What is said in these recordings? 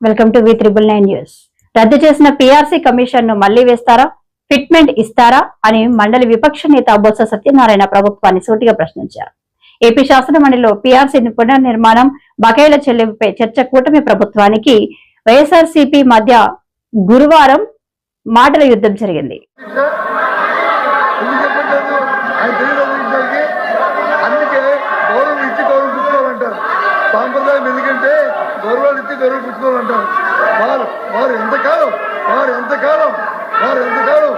Welcome to V triple nine news రద్దు చేసిన PRC కమిషన్ను మళ్ళీ వేస్తారా? ఫిట్మెంట్ ఇస్తారా? అని మండలి విపక్ష నేత బొత్స సత్యనారాయణ ప్రభుత్వాన్ని సూటిగా ప్రశ్నించారు. ఏపీ శాసన మండలిలో పీఆర్సీ పునర్నిర్మాణం బకాయిల చెల్లింపుపై చర్చ కూటమి ప్రభుత్వానికి వైఎస్ఆర్సీపీ మధ్య గురువారం మాటల యుద్ధం జరిగింది. గౌరవాలు ఇచ్చి గౌరవం వారు వారు ఎంతకాలం వారు ఎంతకాలం వారు ఎంతకాలం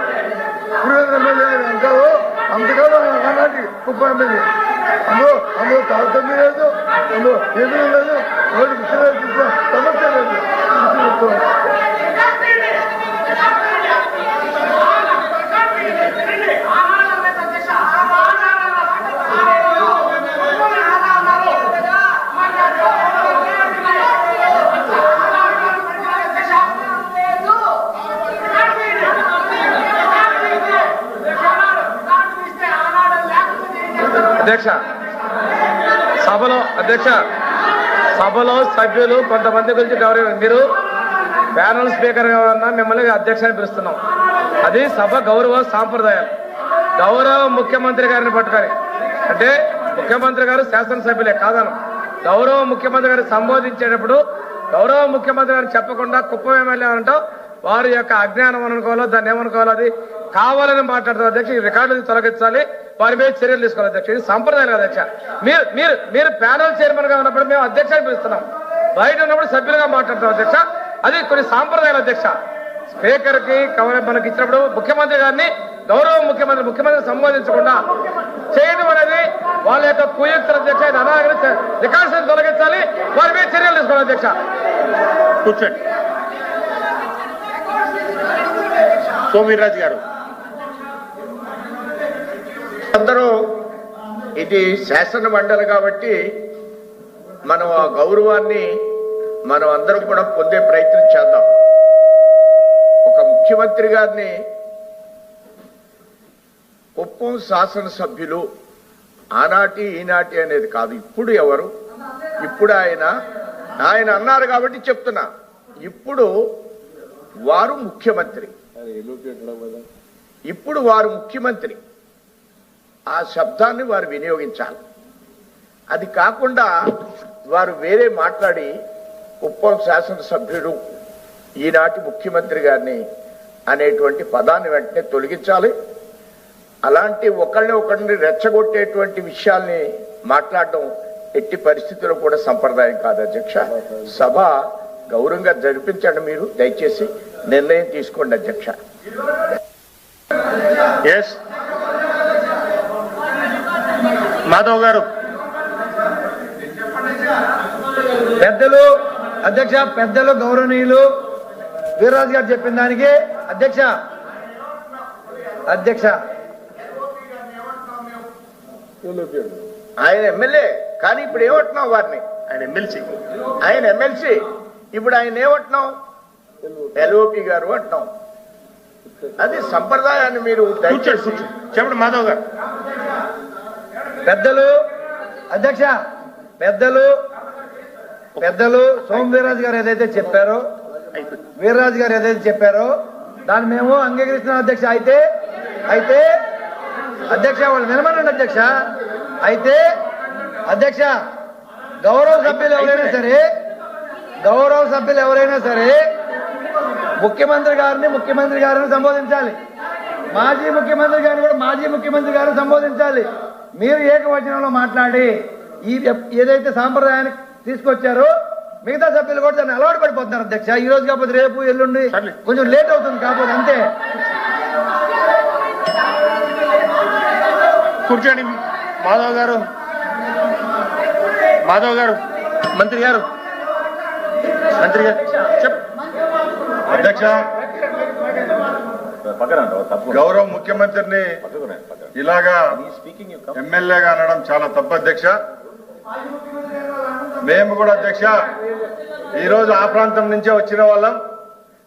పురేంద్ర ఎమ్మెల్యే అని అంటారు అంతకాలం ఆనాటి కుప్ప ఎమ్మెల్యే. అందులో అందులో తారతమ్యం లేదు అందులో ఎదురు లేదు. రోడ్డు విషయం సమస్య లేదు. అధ్యక్ష. సభలో అధ్యక్ష. సభలో సభ్యులు కొంతమంది గురించి గౌరవం మీరు ప్యానల్ స్పీకర్గా మిమ్మల్ని అధ్యక్షాన్ని పిలుస్తున్నాం. అది సభ గౌరవ సాంప్రదాయాలు గౌరవ ముఖ్యమంత్రి గారిని పట్టుకొని. అంటే ముఖ్యమంత్రి గారు శాసనసభ్యులే కాదను గౌరవ ముఖ్యమంత్రి గారు సంబోధించేటప్పుడు గౌరవ ముఖ్యమంత్రి గారిని చెప్పకుండా కుప్పం ఎమ్మెల్యే అంటాం. వారి యొక్క అజ్ఞానం అనుకోవాలో దాన్ని ఏమనుకోవాలో అది కావాలని మాట్లాడతారు. అధ్యక్ష ఈ రికార్డులు తొలగించాలి. వారి మీద చర్యలు తీసుకోవాలి అధ్యక్ష. ఇది సంప్రదాయం కాదు అధ్యక్ష. మీరు మీరు మీరు ప్యానల్ చైర్మన్గా ఉన్నప్పుడు మేము అధ్యక్షాన్ని పిలుస్తున్నాం. బయట ఉన్నప్పుడు సభ్యులుగా మాట్లాడతాం అధ్యక్ష. అది కొన్ని సాంప్రదాయాలు అధ్యక్ష. స్పీకర్కి కవర్ మనకి ఇచ్చినప్పుడు ముఖ్యమంత్రి గారిని గౌరవ ముఖ్యమంత్రి ముఖ్యమంత్రి సంబోధించకుండా చేయడం అనేది వాళ్ళ యొక్క కుయుక్తుల అధ్యక్ష. ఇది రికార్డ్స్ తొలగించాలి. వారి మీద చర్యలు తీసుకోవాలి అధ్యక్ష. కూర్చోండి. సోమిరాజు గారు. అందరూ ఇది శాసన మండలి కాబట్టి మనం ఆ గౌరవాన్ని మనం అందరం కూడా పొందే ప్రయత్నం చేద్దాం. ఒక ముఖ్యమంత్రి గారిని కుప్పం శాసనసభ్యులు ఆనాటి ఈనాటి అనేది కాదు ఇప్పుడు ఎవరు? ఇప్పుడు ఆయన ఆయన అన్నారు కాబట్టి చెప్తున్నా. ఇప్పుడు వారు ముఖ్యమంత్రి. ఇప్పుడు వారు ముఖ్యమంత్రి. ఆ శబ్దాన్ని వారు వినియోగించాలి. అది కాకుండా వారు వేరే మాట్లాడి కుప్పం శాసనసభ్యుడు ఈనాటి ముఖ్యమంత్రి గారిని అనేటువంటి పదాన్ని వెంటనే తొలగించాలి. అలాంటి ఒకళ్ళని ఒకరిని రెచ్చగొట్టేటువంటి విషయాల్ని మాట్లాడడం ఎట్టి పరిస్థితుల్లో కూడా సంప్రదాయం కాదు అధ్యక్ష. సభ గౌరవంగా జరిపించండి మీరు దయచేసి నిర్ణయం తీసుకోండి అధ్యక్ష. ఎస్ మాధవ్ గారు. పెద్దలు అధ్యక్ష పెద్దలు గౌరవనీయులు వీర్రాజు గారు చెప్పిన దానికి అధ్యక్ష అధ్యక్ష. ఆయన ఎమ్మెల్యే కానీ ఇప్పుడు ఏమంటున్నాం వారిని? ఆయన ఎమ్మెల్సీ. ఆయన ఎమ్మెల్సీ ఇప్పుడు ఆయన ఏమంటున్నాం ఎల్ఓపి గారు అంటున్నాం అది సంప్రదాయాన్ని మీరు దయచేసి చెప్పండి మాధవ్ గారు. పెద్దలు అధ్యక్ష పెద్దలు పెద్దలు సోమ వీర్రాజు గారు ఏదైతే చెప్పారో వీర్రాజు గారు ఏదైతే చెప్పారో దాన్ని మేము అంగీకరిస్తున్నాం అధ్యక్ష. అయితే అయితే అధ్యక్ష వాళ్ళు వినమనండి అధ్యక్ష. అయితే అధ్యక్ష గౌరవ సభ్యులు ఎవరైనా సరే గౌరవ సభ్యులు ఎవరైనా సరే ముఖ్యమంత్రి గారిని ముఖ్యమంత్రి గారిని సంబోధించాలి. మాజీ ముఖ్యమంత్రి గారిని కూడా మాజీ ముఖ్యమంత్రి గారిని సంబోధించాలి. మీరు ఏకవచనంలో మాట్లాడి ఈ ఏదైతే సాంప్రదాయాన్ని తీసుకొచ్చారో మిగతా సభ్యులు కూడా దాన్ని అలవాటు పడిపోతున్నారు అధ్యక్ష. ఈ రోజు కాకపోతే రేపు ఎల్లుండి. కొంచెం లేట్ అవుతుంది కాకపోతే అంతే. కూర్చోండి. మాధవ్ గారు. మాధవ్ గారు. మంత్రి గారు. మంత్రి గారు. చెప్ అధ్యక్ష గౌరవ ముఖ్యమంత్రిని ఇలాగా ఎమ్మెల్యేగా అనడం చాలా తప్పు అధ్యక్ష. మేము కూడా అధ్యక్ష ఈరోజు ఆ ప్రాంతం నుంచే వచ్చిన వాళ్ళం.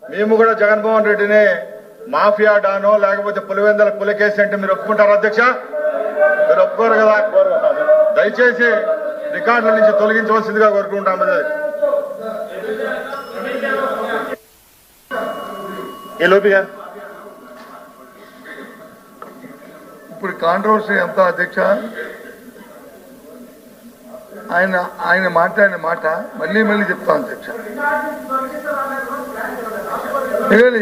మేము కూడా జగన్మోహన్ రెడ్డిని మాఫియా డానో లేకపోతే పులివెందల పులికేసి అంటే మీరు ఒప్పుకుంటారా అధ్యక్ష? మీరు ఒప్పుకోరు కదా? దయచేసి రికార్డుల నుంచి తొలగించవలసిందిగా కోరుకుంటాం ఎల్ఓపి ఇప్పుడు కాంట్రవర్సీ ఎంత అధ్యక్ష ఆయన ఆయన మాట్లాడిన మాట మళ్ళీ మళ్ళీ చెప్తాను అధ్యక్ష.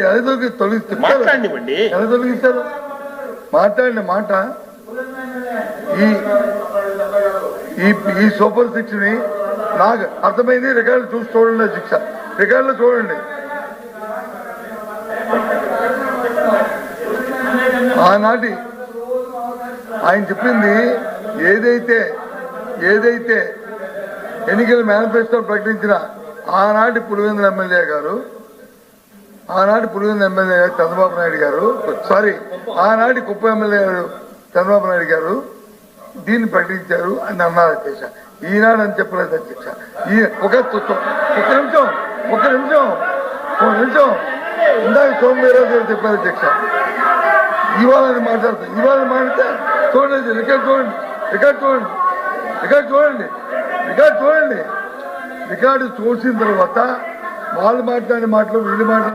ఎలా తొలగిస్తారు మాట్లాడినివ్వండి. ఎలా తొలగిస్తారు. మాట్లాడిన మాట ఈ ఈ ఈ సూపర్ సిక్స్ని నాకు అర్థమైంది రికార్డు చూసి చూడండి శిక్ష రికార్డులో చూడండి. ఆనాటి ఆయన చెప్పింది ఏదైతే ఏదైతే ఎన్నికల మేనిఫెస్టో ప్రకటించిన ఆనాటి పులివెందుల ఎమ్మెల్యే గారు ఆనాటి పులివెందుల ఎమ్మెల్యే గారు చంద్రబాబు నాయుడు గారు సారీ ఆనాటి కుప్ప ఎమ్మెల్యే గారు చంద్రబాబు నాయుడు గారు దీన్ని ప్రకటించారు అని అన్నారు అధ్యక్ష. ఈనాడు అని చెప్పలేదు అధ్యక్ష. ఈ ఒక ఒక నిమిషం ఒక నిమిషం ఒక నిమిషం. ఇందాక సోమవీరాజు గారు చెప్పారు అధ్యక్ష. ఇవాళ మాట్లాడతాం. ఇవాళ మాట్లాడితే చూడండి రికార్డ్ చూడండి రికార్డ్ చూడండి రికార్డ్ చూడండి రికార్డ్ చూడండి. రికార్డు చూసిన తర్వాత వాళ్ళు మాట్లాడిన మాటలు వీళ్ళు మాట్లాడిన